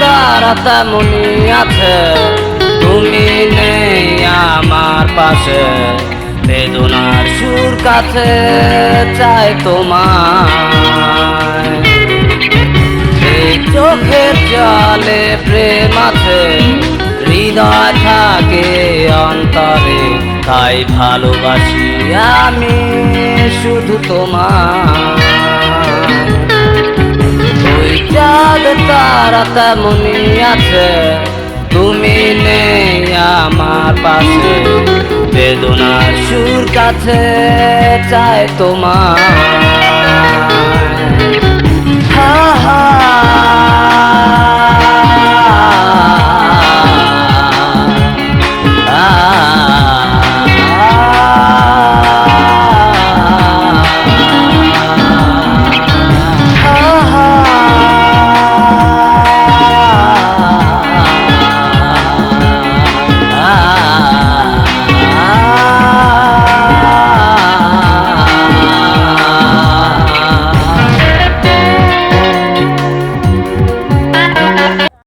তারা তেমনই আছে। তুমি নেই আমার পাশে। বেদনার সুর কাছে চাই তোমার চোখের জলে প্রেম আছে। হৃদয় থাকে অন্তরে। তাই ভালোবাসি আমি শুধু তোমার তারা তেমনই আছে। তুমি নেই আমার পাশে। বেদনার সুর কাছে চায় তোমার।